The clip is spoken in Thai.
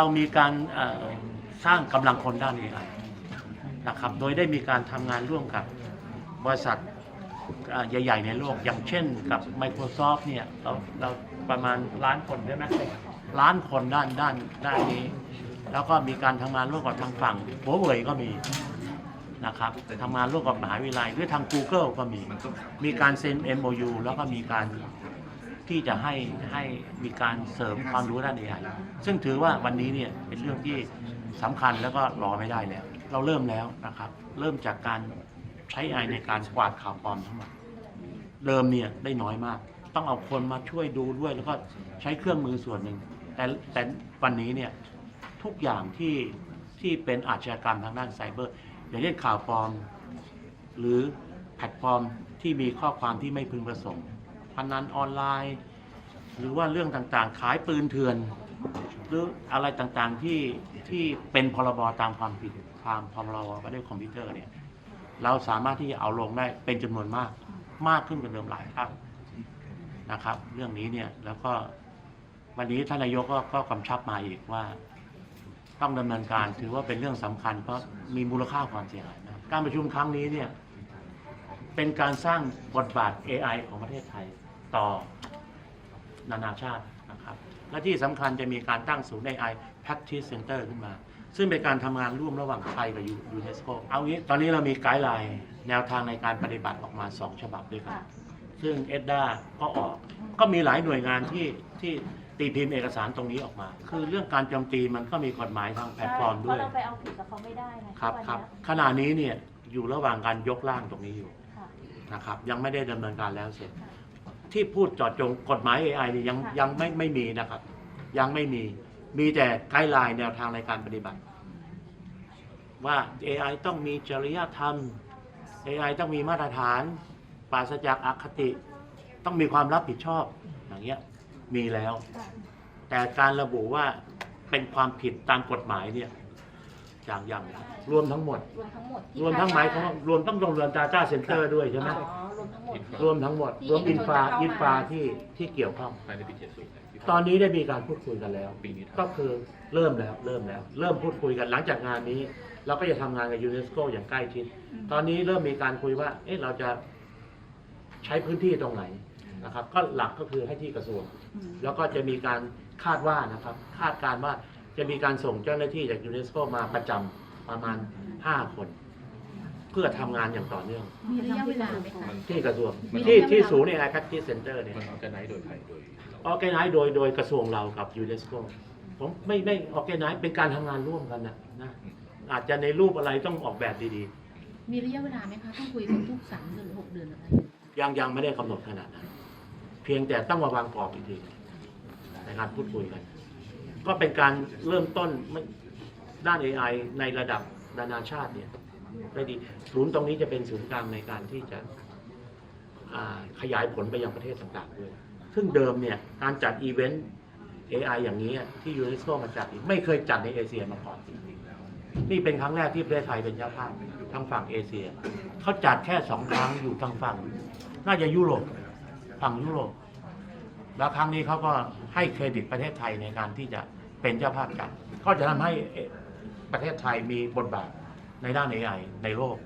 เรามีการสร้างกำลังคนด้าน AI นะครับ โดยได้มีการทำงานร่วมกับบริษัทใหญ่ ๆ ในโลก อย่างเช่นกับ Microsoft เนี่ยเราเราประมาณล้านคนใช่ไหมล้านคนด้านด้านด้านนี้ แล้วก็มีการทำงานร่วมกับทางฝั่งหัวเว่ยก็มีนะครับทำงานร่วมกับมหาวิทยาลัยหรือทาง Google ก็มี มีการเซ็น MOU แล้วก็มีการ ที่จะให้ให้มีการเสริมความรู้ด้าน AI ซึ่งถือว่าวันนี้เนี่ยเป็นเรื่องที่สำคัญแล้วก็รอไม่ได้แล้ว เราเริ่มแล้วนะครับ เริ่มจากการใช้ AI ในการกวาดข่าวปลอมทั้งหมดเดิมเนี่ยได้น้อยมาก ต้องเอาคนมาช่วยดูด้วย แล้วก็ใช้เครื่องมือส่วนหนึ่งแต่แต่วันนี้เนี่ยทุกอย่างที่ที่เป็นอาชญากรรมทางด้านไซเบอร์อย่างเช่นข่าวปลอม หรือแพลตฟอร์มที่มีข้อความที่ไม่พึงประสงค์ นันออนไลน์ หรือว่าเรื่องต่างๆ ขายปืนเถื่อน หรืออะไรต่างๆที่ที่เป็นพรบตามความผิดตามพรบว่าด้วยคอมพิวเตอร์เนี่ยเราสามารถที่จะเอาลงได้เป็นจำนวนมากมากขึ้นกว่าเดิมหลายเท่านะครับ เรื่องนี้เนี่ยแล้วก็วันนี้ท่านนายกก็ก็กำชับมาอีกว่า ต้องดำเนินการถือว่าเป็นเรื่องสำคัญเพราะมีมูลค่าความเสียหายนะการประชุมครั้งนี้เนี่ยเป็นการสร้างบทบาท AI ของประเทศไทย ต่อนานาชาตินะครับ และที่สำคัญจะมีการตั้งศูนย์ AI Practice Center ขึ้นมา ซึ่งเป็นการทำงานร่วมระหว่างไทยกับยูเนสโกเอางี้ตอนนี้เรามีไกด์ไลน์แนวทางในการปฏิบัติออกมา 2 ฉบับด้วยกันค่ะซึ่งเอ็ดดาก็ออก ก็มีหลายหน่วยงานที่ที่ตีพิมพ์เอกสารตรงนี้ออกมา คือเรื่องการโจมตีมันก็มีกฎหมายทางแพลตฟอร์มด้วย เพราะเราไปเอาผิดกับเขาไม่ได้นะครับวันครับเนี้ยขณะนี้เนี่ยอยู่ระหว่างการยกร่างตรงนี้อยู่ค่ะนะครับ ยังไม่ได้ดำเนินการแล้วเสร็จ ที่พูดเจอดจงกฎหมาย AI นี่ยังค่ะ ยังไม่ไม่มีนะครับ ยังไม่มีมีแต่ไกด์ไลน์แนวทางในการปฏิบัติ ว่า AI ต้องมีจริยธรรม AI ต้องมีมาตรฐานปราศจากอคติ ต้องมีความรับผิดชอบอย่างเงี้ยมีแล้วค่ะแต่การระบุว่าเป็นความผิดตามกฎหมายเนี่ย อย่างอย่างรวมทั้งหมด รวมทั้งหมดที่รวมทั้งหมายคดความว่ารวมต้องรวมรวม Data Center ด้วยใช่ไหมอ๋อรวมทั้งหมด รวมทั้งหมดที่รวมเออิกนชนฟาจะเข้ามาอินฟาที่ที่เกี่ยวข้อง ภายในปี70ตอนนี้ได้มีการพูดคุยกันแล้ว ปีนี้ก็คือเริ่มแล้วเริ่มแล้ว เริ่มพูดคุยกันหลังจากงานนี้เราก็จะทำงานกับยูเนสโกอย่างใกล้ชิด ตอนนี้เริ่มมีการคุยว่า เอ๊ะเราจะใช้พื้นที่ตรงไหนนะครับ ก็หลักก็คือให้ที่กระทรวง แล้วก็จะมีการคาดว่านะครับ คาดการณ์ว่า จะมีการส่งเจ้าหน้าที่จากยูเนสโกมาประจำประมาณ 5 คน เพื่อทำงานอย่างต่อเนื่อง มีระยะเวลาไหมคะที่กระทรวงมีที่ระยะเวลาที่ศูนย์ในไอแพคที่เซ็นเตอร์เนี่ย มันออกกันไนโดยใครโดยออแกไนซ์โดยโดยกระทรวงเรากับยูเนสโกผมไม่ไม่ออแกไนซ์เป็นการทำงานร่วมกันนะนะอาจจะในรูปอะไรต้องออกแบบดีมีระยะเวลาไหมคะ ต้องคุยกันทุกสามเดือนหรือหกเดือนอะไรๆยังยังไม่ได้กำหนดขนาดนั้น เพียงแต่ต้องมาวางกรอบอีกทีในการพูดคุยกัน ก็เป็นการเริ่มต้นด้าน AI ในระดับนานาชาติเนี่ยได้ดีศูนย์ตรงนี้จะเป็นศูนย์กลางในการที่จะขยายผลไปยังประเทศต่างๆด้วยซึ่งเดิมเนี่ยการจัดอีเวนต์ AI อย่างนี้ที่ยูเนสโกมาจัดไม่เคยจัดในเอเชียมาก่อน นี่เป็นครั้งแรกที่ประเทศไทยเป็นเจ้าภาพทางฝั่งเอเชียเขาจัดแค่สองครั้งอยู่ทางฝั่ง น่าจะยุโรปฝั่งยุโรป แล้วครั้งนี้เขาก็ให้เครดิตประเทศไทยในการที่จะเป็นเจ้าภาพจัดก็จะทำให้ประเทศไทยมีบทบาทในด้าน AI ในโลก